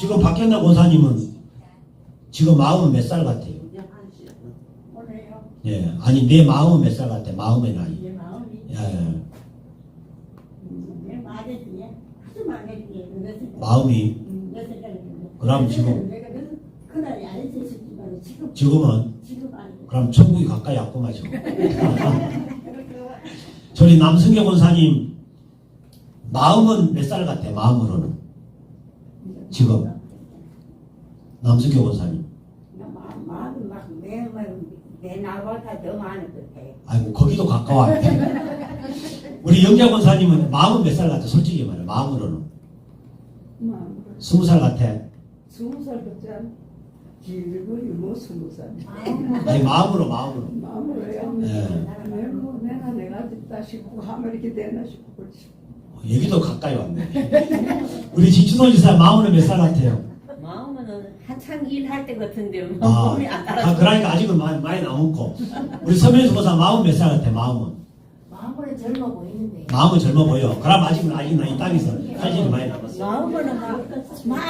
지금 박현나 권사님은 지금 마음은 몇 살 같아요? 예, 아니 내 마음은 몇 살 같아? 마음의 나이. 내 마음이 예, 음. 마음이 가지. 그럼 지금- 지금은. 그럼 천국이 가까이 왔구만 지금. 저희 남승경 권사님 마음은 몇 살 같아? 마음으로는 많은 것 같아. 아이고 거기도 가까워. 우리 영자 권사님은 마음은 몇 살 같아? 솔직히 말해 마음으로는 마음으로 스무 살 같아. 스무 살 같지 길거리 뭐 스무 살 아니 마음으로 마음으로. 마음으로요 예. 내가 뭐 내가 내가 듣다 싶고 하면 이렇게 되나 싶고 그렇지 여기도 가까이 왔네. 우리 진춘호 지사 마음은 몇 살 같아요? 마음은 한창 일할 때 같은데 아, 마음이 안아 따라서. 그러니까 아직은 많이, 많이 남았고 우리 서면수 보사 마음 몇 살 같아? 마음은 마음으로 젊어 보이는데. 마음은 젊어 보여. 그럼 아직은 아직은 이 땅에서 할 일이 많이 남았어. 마음은 막